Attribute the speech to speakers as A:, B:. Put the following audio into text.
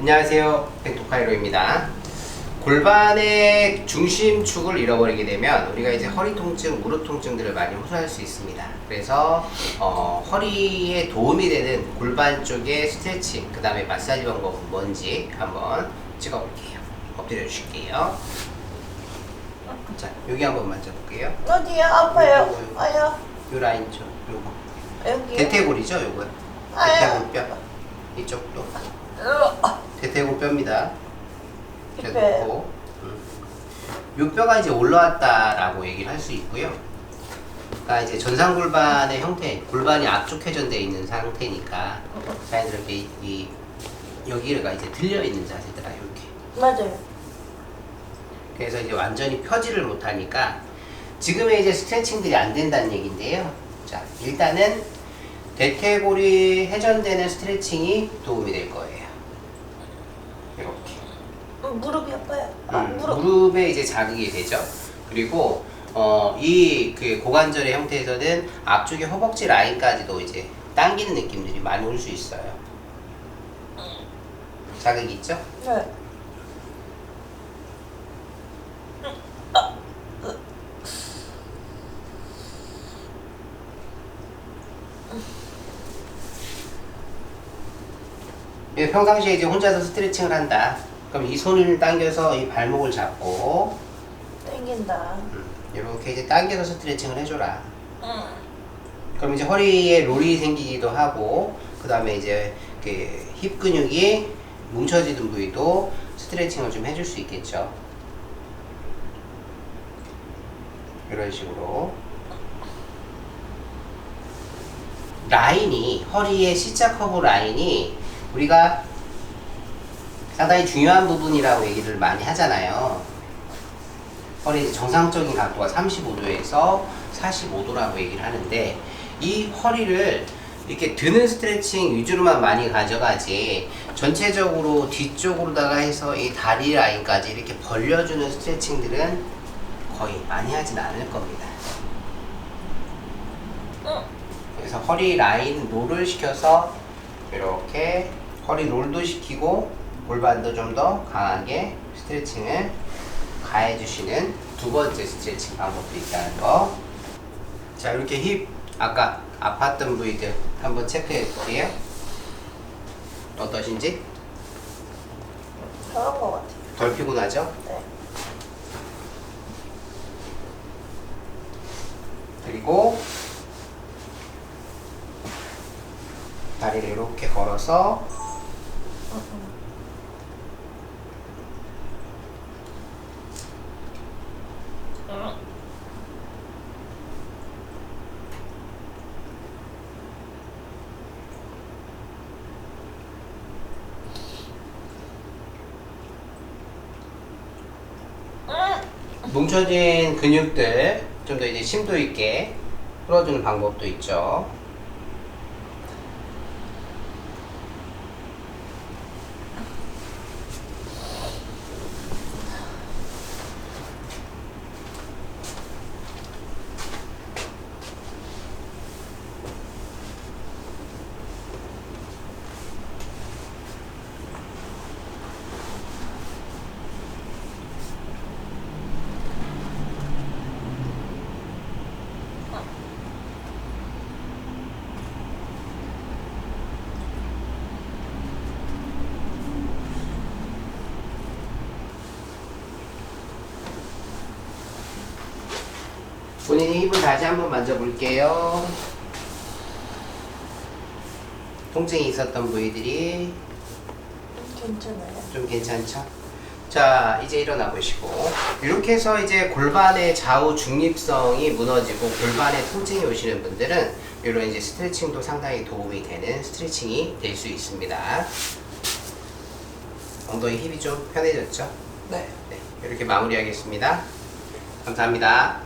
A: 안녕하세요. 백토카이로입니다. 골반의 중심축을 잃어버리게 되면 우리가 이제 허리 통증, 무릎 통증들을 많이 호소할 수 있습니다. 그래서 어, 허리에 도움이 되는 골반 쪽의 스트레칭, 그 다음에 마사지 방법은 뭔지 한번 찍어볼게요. 엎드려 주실게요. 자, 여기 한번 만져볼게요.
B: 어디야 아파요? 아야
A: 요 라인 쪽, 요거.
B: 여기.
A: 대퇴골이죠, 요거.
B: 아야.
A: 대퇴골뼈. 이쪽도. 대퇴골뼈입니다.
B: 네.
A: 놓고 요 뼈가 이제 올라왔다라고 얘기를 할 수 있고요. 그러니까 이제 전상 골반의 형태, 골반이 앞쪽 회전되어 있는 상태니까 자연스럽게 이, 이 여기가 이제 들려 있는 자세더라 이렇게.
B: 맞아요.
A: 그래서 이제 완전히 펴지를 못하니까 지금의 이제 스트레칭들이 안 된다는 얘기인데요. 자, 일단은 대퇴골이 회전되는 스트레칭이 도움이 될 거예요. 이렇게.
B: 음, 무릎이 아파요. 아,
A: 음,
B: 무릎.
A: 무릎에 이제 자극이 되죠. 그리고 어, 이 그 고관절의 형태에서는 앞쪽의 허벅지 라인까지도 이제 당기는 느낌들이 많이 올 수 있어요. 자극이 있죠?
B: 네.
A: 예, 평상시에 이제 혼자서 스트레칭을 한다. 그럼 이 손을 당겨서 이 발목을 잡고
B: 땡긴다.
A: 음, 이렇게 이제 당겨서 스트레칭을 해줘라.
B: 응.
A: 그럼 이제 허리에 롤이 생기기도 하고 그 다음에 이제 그힙 근육이 뭉쳐지는 부위도 스트레칭을 좀 해줄 수 있겠죠. 이런 식으로 라인이 허리의 C자 커브 라인이 우리가 상당히 중요한 부분이라고 얘기를 많이 하잖아요. 허리 정상적인 각도가 35도에서 45도라고 얘기를 하는데 이 허리를 이렇게 드는 스트레칭 위주로만 많이 가져가지 전체적으로 뒤쪽으로다가 해서 이 다리 라인까지 이렇게 벌려주는 스트레칭들은 거의 많이 하진 않을 겁니다.
B: 응.
A: 그래서 허리 라인 롤을 시켜서 이렇게 허리 롤도 시키고 골반도 좀 더 강하게 스트레칭을 가해주시는 두 번째 스트레칭 방법도 있다는 거. 자, 이렇게 힙, 아까 아팠던 부위들 한번 체크해 볼게요. 어떠신지?
B: 저런 거 같아요.
A: 덜 피곤하죠?
B: 네.
A: 그리고 다리를 이렇게 걸어서
B: 응, 응. 응. 응.
A: 뭉쳐진 근육들 좀 더 이제 심도 있게 풀어주는 방법도 있죠. 본인의 힙을 다시 한번 만져볼게요. 통증이 있었던 부위들이
B: 괜찮아요.
A: 좀 괜찮죠? 자, 이제 일어나 보시고. 이렇게 해서 이제 골반의 좌우 중립성이 무너지고 골반에 통증이 오시는 분들은 이런 이제 스트레칭도 상당히 도움이 되는 스트레칭이 될 수 있습니다. 엉덩이 힙이 좀 편해졌죠?
B: 네.
A: 네, 이렇게 마무리하겠습니다. 감사합니다.